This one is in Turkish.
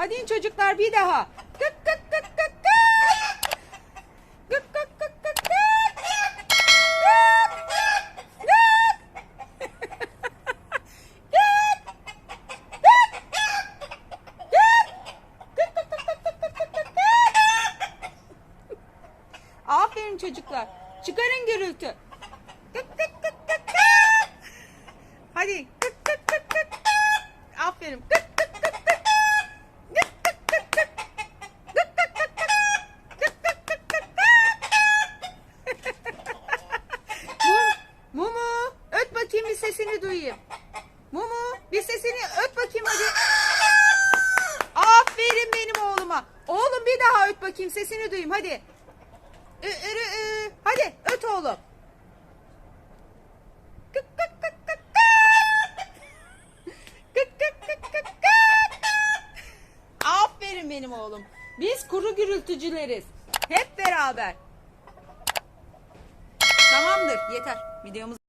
Hadi çocuklar bir daha. Kık kık kık kık kık. Kık kık kık kık kık. Aferin çocuklar. Çıkarın gürültü. Kık kık kık kık kık. Hadi kık kık kık kık. Aferin. Kık. Kık kık kık kık. Kık kık kık kık. Kık kık kık kık kık. Mum, Mumu öt bakayım bir sesini duyayım. Mumu bir sesini öt bakayım hadi. Aferin benim oğluma. Oğlum bir daha öt bakayım sesini duyayım hadi. Ü, ürü, ü. Hadi öt oğlum. Aferin benim oğlum. Biz kuru gürültücüleriz. Hep beraber. Tamamdır yeter. Videomuz